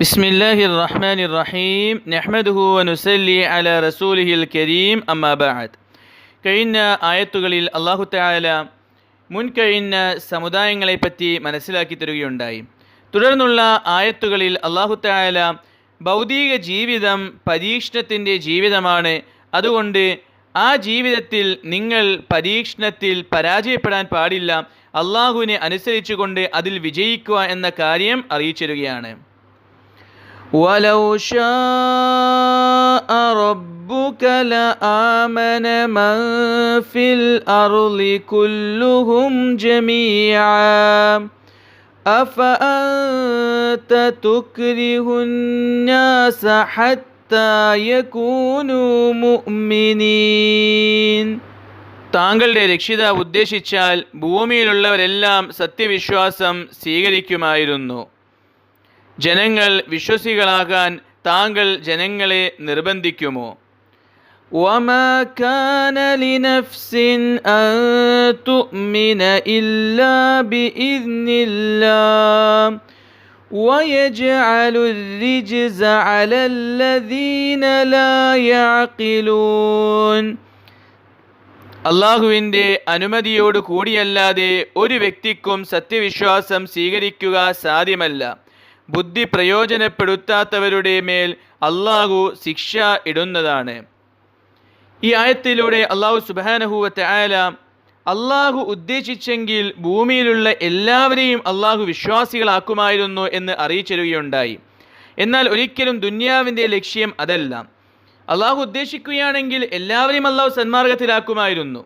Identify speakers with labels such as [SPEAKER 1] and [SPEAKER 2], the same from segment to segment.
[SPEAKER 1] بسم الله الرحمن الرحيم نحمده ونسلي على رسوله الكريم أما بعد കഴിഞ്ഞ ആയത്തുകളിൽ അള്ളാഹു തആല മുൻകഴിഞ്ഞ സമുദായങ്ങളെപ്പറ്റി മനസ്സിലാക്കി തരികയുണ്ടായി തുടർന്നുള്ള ആയത്തുകളിൽ അള്ളാഹു തആല ഭൗതിക ജീവിതം പരീക്ഷണത്തിൻ്റെ ജീവിതമാണ് അതുകൊണ്ട് ആ ജീവിതത്തിൽ നിങ്ങൾ പരീക്ഷണത്തിൽ പരാജയപ്പെടാൻ പാടില്ല അള്ളാഹുവിനെ അനുസരിച്ചുകൊണ്ട് അതിൽ വിജയിക്കുക എന്ന കാര്യം അറിയിച്ചിരുകയാണ് ولو شاء ربك لآمن من في الأرض كلهم جميعا أفأنت تكره الناس حتى يكونوا مؤمنين താങ്കളുടെ രക്ഷിതാവ് ഉദ്ദേശിച്ചാൽ ഭൂമിയിലുള്ളവരെല്ലാം സത്യവിശ്വാസം സ്വീകരിക്കുമായിരുന്നു ജനങ്ങൾ വിശ്വസികളാകാൻ താങ്കൾ ജനങ്ങളെ നിർബന്ധിക്കുമോ وما كان لنفس أن تؤمن إلا بإذن الله ويجعل الرجز على الذين لا يعقلون അള്ളാഹുവിൻ്റെ അനുമതിയോട് കൂടിയല്ലാതെ ഒരു വ്യക്തിക്കും സത്യവിശ്വാസം സ്വീകരിക്കുക സാധ്യമല്ല ബുദ്ധി പ്രയോജനപ്പെടുത്താത്തവരുടെ മേൽ അള്ളാഹു ശിക്ഷ ഇടുന്നതാണ്. ഈ ആയത്തിലൂടെ അള്ളാഹു സുബാനഹുവത്തെ ആയാല അള്ളാഹു ഉദ്ദേശിച്ചെങ്കിൽ ഭൂമിയിലുള്ള എല്ലാവരെയും അള്ളാഹു വിശ്വാസികളാക്കുമായിരുന്നു എന്ന് അറിയിച്ചിരുകയുണ്ടായി. എന്നാൽ ഒരിക്കലും ദുന്യാവിന്റെ ലക്ഷ്യം അതല്ല. അള്ളാഹു ഉദ്ദേശിക്കുകയാണെങ്കിൽ എല്ലാവരെയും അള്ളാഹു സന്മാർഗത്തിലാക്കുമായിരുന്നു.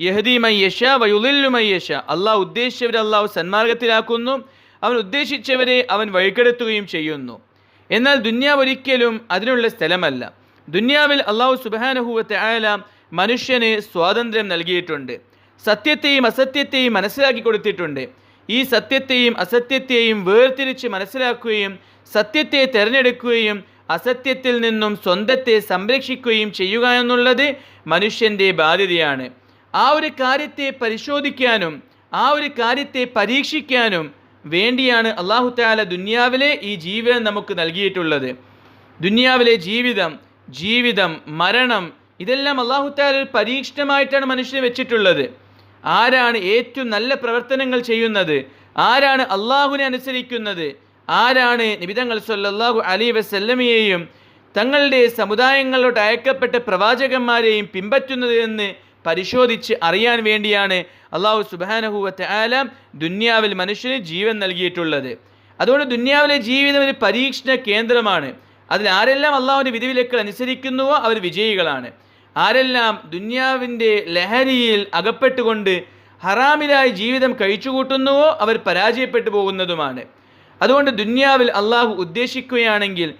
[SPEAKER 1] യഹദി മയ്യഷ വയുലില്ലു മയ്യഷ അള്ളാഹു ഉദ്ദേശിച്ചവരെ അള്ളാഹു സന്മാർഗത്തിലാക്കുന്നു. അവൻ ഉദ്ദേശിച്ചവരെ അവൻ വഴികെടുത്തുകയും ചെയ്യുന്നു. എന്നാൽ ദുന്യാവ് ഒരിക്കലും അതിനുള്ള സ്ഥലമല്ല. ദുന്യാവിൽ അള്ളാഹു സുബാനഹുവത്തെ ആയാല മനുഷ്യന് സ്വാതന്ത്ര്യം നൽകിയിട്ടുണ്ട്. സത്യത്തെയും അസത്യത്തെയും മനസ്സിലാക്കി കൊടുത്തിട്ടുണ്ട്. ഈ സത്യത്തെയും അസത്യത്തെയും വേർതിരിച്ച് മനസ്സിലാക്കുകയും സത്യത്തെ തിരഞ്ഞെടുക്കുകയും അസത്യത്തിൽ നിന്നും സ്വന്തത്തെ സംരക്ഷിക്കുകയും ചെയ്യുക എന്നുള്ളത് മനുഷ്യന്റെ ബാധ്യതയാണ്. ആ ഒരു കാര്യത്തെ പരിശോധിക്കാനും ആ ഒരു കാര്യത്തെ പരീക്ഷിക്കാനും വേണ്ടിയാണ് അള്ളാഹു താല ദുന്യാവിലെ ഈ ജീവിതം നമുക്ക് നൽകിയിട്ടുള്ളത്. ദുന്യാവിലെ ജീവിതം ജീവിതം മരണം ഇതെല്ലാം അള്ളാഹു താല ഒരു പരീക്ഷണമായിട്ടാണ് മനുഷ്യനെ വെച്ചിട്ടുള്ളത്. ആരാണ് ഏറ്റവും നല്ല പ്രവർത്തനങ്ങൾ ചെയ്യുന്നത്? ആരാണ് അള്ളാഹുവിനെ അനുസരിക്കുന്നത്? ആരാണ് നിബിതങ്ങൾ സല്ലാഹു അലി വസല്ലമയെയും തങ്ങളുടെ സമുദായങ്ങളോട് അയക്കപ്പെട്ട പ്രവാചകന്മാരെയും പിൻപറ്റുന്നത് എന്ന് പരിശോധിച്ച് അറിയാൻ വേണ്ടിയാണ് അള്ളാഹു സുബാനഹുവത്തെ ആലാം ദുന്യാവിൽ മനുഷ്യന് ജീവൻ നൽകിയിട്ടുള്ളത്. അതുകൊണ്ട് ദുന്യാവിലെ ജീവിതം ഒരു പരീക്ഷണ കേന്ദ്രമാണ്. അതിൽ ആരെല്ലാം അള്ളാഹുവിന്റെ വിധിവിലക്കുകൾ അനുസരിക്കുന്നുവോ അവർ വിജയികളാണ്. ആരെല്ലാം ദുന്യാവിന്റെ ലഹരിയിൽ അകപ്പെട്ടുകൊണ്ട് ഹറാമിലായി ജീവിതം കഴിച്ചുകൂട്ടുന്നുവോ അവർ പരാജയപ്പെട്ടു പോകുന്നതുമാണ്. അതുകൊണ്ട് ദുന്യാവിൽ അള്ളാഹു ഉദ്ദേശിക്കുകയാണെങ്കിൽ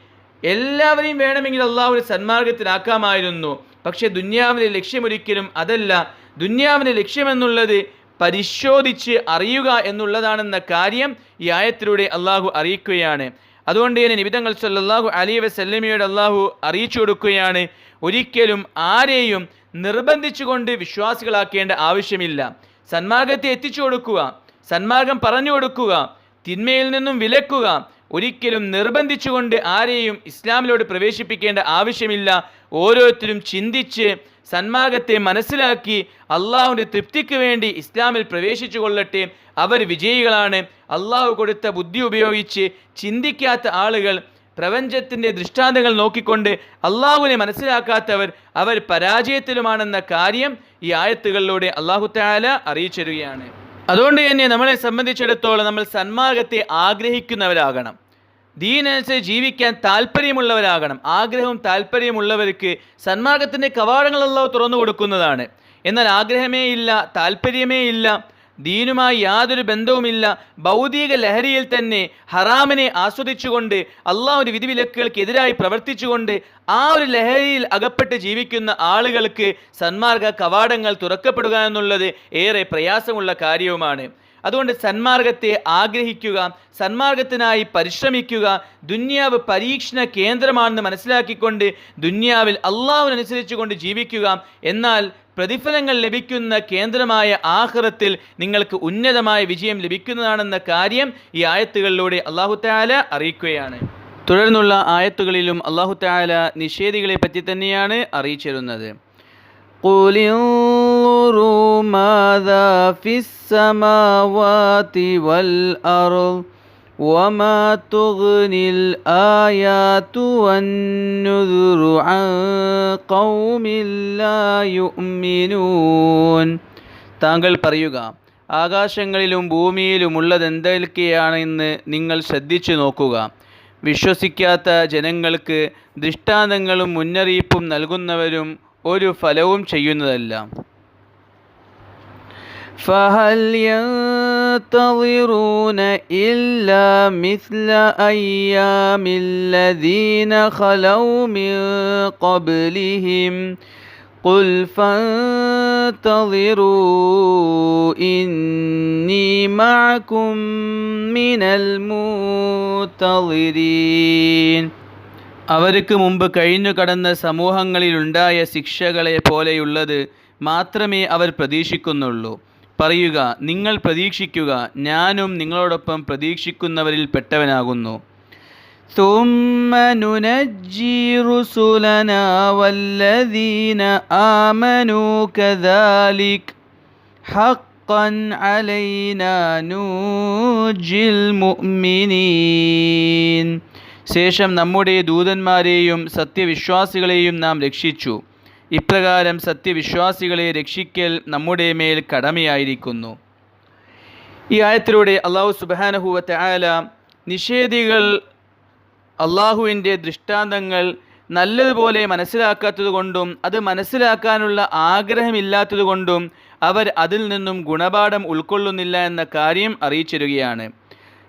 [SPEAKER 1] എല്ലാവരെയും വേണമെങ്കിൽ അള്ളാഹുവിനെ സന്മാർഗത്തിലാക്കാമായിരുന്നു. പക്ഷേ ദുന്യാവിന്റെ ലക്ഷ്യമൊരിക്കലും അതല്ല. ദുന്യാവിന്റെ ലക്ഷ്യമെന്നുള്ളത് പരിശോധിച്ച് അറിയുക എന്നുള്ളതാണെന്ന കാര്യം ഈ ആയത്തിലൂടെ അള്ളാഹു അറിയിക്കുകയാണ്. അതുകൊണ്ട് തന്നെ നിബിതങ്ങൾ സല്ലാഹു അലി വസല്ലമയോട് അള്ളാഹു അറിയിച്ചു കൊടുക്കുകയാണ്. ഒരിക്കലും ആരെയും നിർബന്ധിച്ചുകൊണ്ട് വിശ്വാസികളാക്കേണ്ട ആവശ്യമില്ല. സന്മാർഗത്തെ എത്തിച്ചു കൊടുക്കുക സന്മാർഗം പറഞ്ഞു കൊടുക്കുക തിന്മയിൽ നിന്നും വിലക്കുക ഒരിക്കലും നിർബന്ധിച്ചുകൊണ്ട് ആരെയും ഇസ്ലാമിലോട് പ്രവേശിപ്പിക്കേണ്ട ആവശ്യമില്ല. ഓരോരുത്തരും ചിന്തിച്ച് സന്മാർഗത്തെ മനസ്സിലാക്കി അള്ളാഹുവിന്റെ തൃപ്തിക്ക് വേണ്ടി ഇസ്ലാമിൽ പ്രവേശിച്ചു കൊള്ളട്ടെ. അവർ വിജയികളാണ്. അള്ളാഹു കൊടുത്ത ബുദ്ധി ഉപയോഗിച്ച് ചിന്തിക്കാത്ത ആളുകൾ പ്രപഞ്ചത്തിന്റെ ദൃഷ്ടാന്തങ്ങൾ നോക്കിക്കൊണ്ട് അള്ളാഹുവിനെ മനസ്സിലാക്കാത്തവർ അവർ പരാജയത്തിലുമാണെന്ന കാര്യം ഈ ആയത്തുകളിലൂടെ അള്ളാഹു താല അറിയിച്ചിരുകയാണ് അതുകൊണ്ട് തന്നെ നമ്മളെ സംബന്ധിച്ചിടത്തോളം നമ്മൾ സന്മാർഗത്തെ ആഗ്രഹിക്കുന്നവരാകണം. ദീനനുസരിച്ച് ജീവിക്കാൻ താല്പര്യമുള്ളവരാകണം. ആഗ്രഹവും താല്പര്യമുള്ളവർക്ക് സന്മാർഗത്തിന്റെ കവാടങ്ങളെല്ലാം തുറന്നു കൊടുക്കുന്നതാണ്. എന്നാൽ ആഗ്രഹമേ ഇല്ല താല്പര്യമേ ഇല്ല ദീനുമായി യാതൊരു ബന്ധവുമില്ല. ഭൗതിക ലഹരിയിൽ തന്നെ ഹറാമിനെ ആസ്വദിച്ചുകൊണ്ട് അള്ളാഹുവിന്റെ വിധിവിലക്കുകൾക്കെതിരായി പ്രവർത്തിച്ചുകൊണ്ട് ആ ഒരു ലഹരിയിൽ അകപ്പെട്ട് ജീവിക്കുന്ന ആളുകൾക്ക് സന്മാർഗ കവാടങ്ങൾ തുറക്കപ്പെടുക എന്നുള്ളത് ഏറെ പ്രയാസമുള്ള കാര്യവുമാണ്. അതുകൊണ്ട് സന്മാർഗത്തെ ആഗ്രഹിക്കുക സന്മാർഗത്തിനായി പരിശ്രമിക്കുക ദുന്യാവ് പരീക്ഷണ കേന്ദ്രമാണെന്ന് മനസ്സിലാക്കിക്കൊണ്ട് ദുന്യാവിൽ അള്ളാഹുവിനനുസരിച്ചുകൊണ്ട് ജീവിക്കുക. എന്നാൽ പ്രതിഫലങ്ങൾ ലഭിക്കുന്ന കേന്ദ്രമായ ആഹ്റത്തിൽ നിങ്ങൾക്ക് ഉന്നതമായ വിജയം ലഭിക്കുന്നതാണെന്ന കാര്യം ഈ ആയത്തുകളിലൂടെ അള്ളാഹു താല അറിയിക്കുകയാണ്. തുടർന്നുള്ള ആയത്തുകളിലും അള്ളാഹു താല നിഷേധികളെ പറ്റി തന്നെയാണ് അറിയിച്ചിരുന്നത്. قل انظروا ماذا في السماوات والأرض وما تغني الآيات والنذر عن قوم لا يؤمنون താങ്കൾ പറയുക ആകാശങ്ങളിലും ഭൂമിയിലുമുള്ളതെന്തൊക്കെയാണെന്ന് നിങ്ങൾ ശ്രദ്ധിച്ചു നോക്കുക വിശ്വസിക്കാത്ത ജനങ്ങൾക്ക് ദൃഷ്ടാന്തങ്ങളും മുന്നറിയിപ്പും നൽകുന്നവരും ഒരു ഫലവും ചെയ്യുന്നതല്ല فهل ينتظرون إلا مثل أيام الذين خلوا من قبلهم قل فانتظروا إني معكم من المنتظرين അവർക്ക് മുമ്പ് കഴിഞ്ഞു കടന്ന സമൂഹങ്ങളിലുണ്ടായ ശിക്ഷകളെ പോലെയുള്ളത് മാത്രമേ അവർ പ്രതീക്ഷിക്കുന്നുള്ളൂ പറയുക നിങ്ങൾ പ്രതീക്ഷിക്കുക ഞാനും നിങ്ങളോടൊപ്പം പ്രതീക്ഷിക്കുന്നവരിൽ പെട്ടവനാകുന്നു ثم ننجي رسلنا والذين آمنوا كذلك حقا علينا ننجي المؤمنين ശേഷം നമ്മുടെ ദൂതന്മാരെയും സത്യവിശ്വാസികളെയും നാം രക്ഷിച്ചു ഇപ്രകാരം സത്യവിശ്വാസികളെ രക്ഷിക്കൽ നമ്മുടെ മേൽ കടമയായിരിക്കുന്നു. ഈ ആയത്തിലൂടെ അള്ളാഹു സുബാനഹുവത്തെ ആല നിഷേധികൾ അള്ളാഹുവിന്റെ ദൃഷ്ടാന്തങ്ങൾ നല്ലതുപോലെ മനസ്സിലാക്കാത്തതുകൊണ്ടും അത് മനസ്സിലാക്കാനുള്ള ആഗ്രഹമില്ലാത്തതുകൊണ്ടും അവർ അതിൽ നിന്നും ഗുണപാഠം ഉൾക്കൊള്ളുന്നില്ല എന്ന കാര്യം അറിയിച്ചിരുകയാണ്.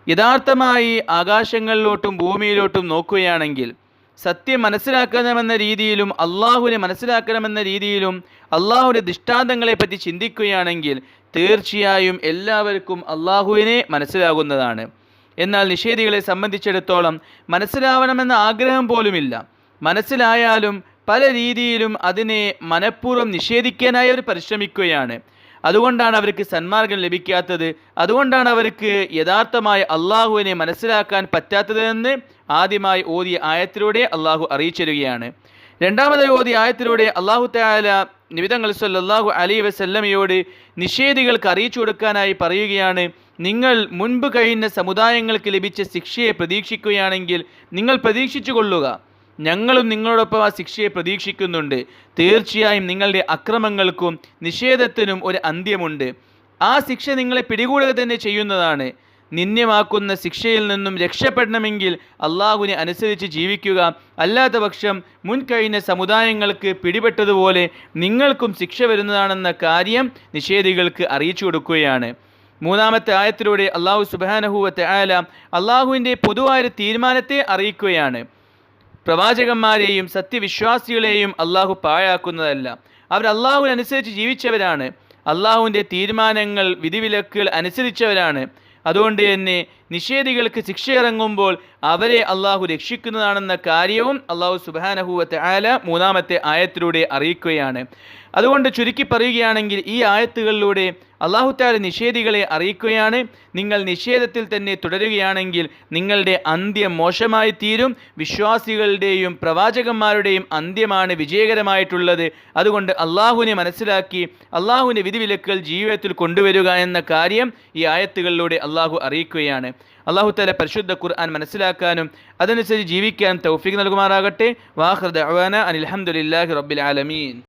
[SPEAKER 1] യഥാർത്ഥമായി ആകാശങ്ങളിലോട്ടും ഭൂമിയിലോട്ടും നോക്കുകയാണെങ്കിൽ സത്യം മനസ്സിലാക്കണമെന്ന രീതിയിലും അള്ളാഹുവിനെ മനസ്സിലാക്കണമെന്ന രീതിയിലും അള്ളാഹുവിന്റെ ദൃഷ്ടാന്തങ്ങളെപ്പറ്റി ചിന്തിക്കുകയാണെങ്കിൽ തീർച്ചയായും എല്ലാവർക്കും അള്ളാഹുവിനെ മനസ്സിലാകുന്നതാണ്. എന്നാൽ നിഷേധികളെ സംബന്ധിച്ചിടത്തോളം മനസ്സിലാവണമെന്ന ആഗ്രഹം പോലുമില്ല. മനസ്സിലായാലും പല രീതിയിലും അതിനെ മനഃപൂർവം നിഷേധിക്കാനായി അവർ പരിശ്രമിക്കുകയാണ്. അതുകൊണ്ടാണ് അവർക്ക് സന്മാർഗം ലഭിക്കാത്തത്. അതുകൊണ്ടാണ് അവർക്ക് യഥാർത്ഥമായ അള്ളാഹുവിനെ മനസ്സിലാക്കാൻ പറ്റാത്തതെന്ന് ആദ്യമായി ഓതിയ ആയത്തിലൂടെ അള്ളാഹു അറിയിച്ചിരുകയാണ്. രണ്ടാമതായി ഓതിയ ആയത്തിലൂടെ അള്ളാഹു തയാല നിബിതങ്ങൾ സല്ലാഹു അലി വസല്ലമയോട് നിഷേധികൾക്ക് അറിയിച്ചു കൊടുക്കാനായി പറയുകയാണ് നിങ്ങൾ മുൻപ് കഴിഞ്ഞ സമുദായങ്ങൾക്ക് ലഭിച്ച ശിക്ഷയെ പ്രതീക്ഷിക്കുകയാണെങ്കിൽ നിങ്ങൾ പ്രതീക്ഷിച്ചു കൊള്ളുക. ഞങ്ങളും നിങ്ങളോടൊപ്പം ആ ശിക്ഷയെ പ്രതീക്ഷിക്കുന്നുണ്ട്. തീർച്ചയായും നിങ്ങളുടെ അക്രമങ്ങൾക്കും നിഷേധത്തിനും ഒരു അന്ത്യമുണ്ട്. ആ ശിക്ഷ നിങ്ങളെ പിടികൂടുക തന്നെ ചെയ്യുന്നതാണ്. നിന്യമാക്കുന്ന ശിക്ഷയിൽ നിന്നും രക്ഷപ്പെടണമെങ്കിൽ അള്ളാഹുവിനെ അനുസരിച്ച് ജീവിക്കുക. അല്ലാത്ത പക്ഷം മുൻകഴിഞ്ഞ സമുദായങ്ങൾക്ക് പിടിപെട്ടതുപോലെ നിങ്ങൾക്കും ശിക്ഷ വരുന്നതാണെന്ന കാര്യം നിഷേധികൾക്ക് അറിയിച്ചു കൊടുക്കുകയാണ്. മൂന്നാമത്തെ ആയത്തിലൂടെ അള്ളാഹു സുബാനഹുവത്തെ ആല അള്ളാഹുവിന്റെ പൊതുവായ തീരുമാനത്തെ അറിയിക്കുകയാണ്. പ്രവാചകന്മാരെയും സത്യവിശ്വാസികളെയും അള്ളാഹു പാഴാക്കുന്നതല്ല. അവർ അള്ളാഹുവിനനുസരിച്ച് ജീവിച്ചവരാണ്. അള്ളാഹുവിന്റെ തീരുമാനങ്ങൾ വിധിവിലക്കുകൾ അനുസരിച്ചവരാണ്. അതുകൊണ്ട് തന്നെ നിഷേധികൾക്ക് ശിക്ഷ ഇറങ്ങുമ്പോൾ അവരെ അള്ളാഹു രക്ഷിക്കുന്നതാണെന്ന കാര്യവും അള്ളാഹു സുബാനഹുവത്തെ ആല മൂന്നാമത്തെ ആയത്തിലൂടെ അറിയിക്കുകയാണ്. അതുകൊണ്ട് ചുരുക്കി പറയുകയാണെങ്കിൽ ഈ ആയത്തുകളിലൂടെ അള്ളാഹുത്താല നിഷേധികളെ അറിയിക്കുകയാണ്. നിങ്ങൾ നിഷേധത്തിൽ തന്നെ തുടരുകയാണെങ്കിൽ നിങ്ങളുടെ അന്ത്യം മോശമായി തീരും വിശ്വാസികളുടെയും പ്രവാചകന്മാരുടെയും അന്ത്യമാണ് വിജയകരമായിട്ടുള്ളത്. അതുകൊണ്ട് അള്ളാഹുവിനെ മനസ്സിലാക്കി അള്ളാഹുവിന്റെ വിധിവിലക്കൽ ജീവിതത്തിൽ കൊണ്ടുവരിക എന്ന കാര്യം ഈ ആയത്തുകളിലൂടെ അള്ളാഹു അറിയിക്കുകയാണ്. അള്ളാഹു താല പരിശുദ്ധ ഖുർആൻ മനസ്സിലാക്കാനും അതനുസരിച്ച് ജീവിക്കാനും തൗഫീഖ് നൽകുമാറാകട്ടെ. വാഹൃദ് അനിൽഹമുല്ലാഹി റബ്ബിൽ ആലമീൻ.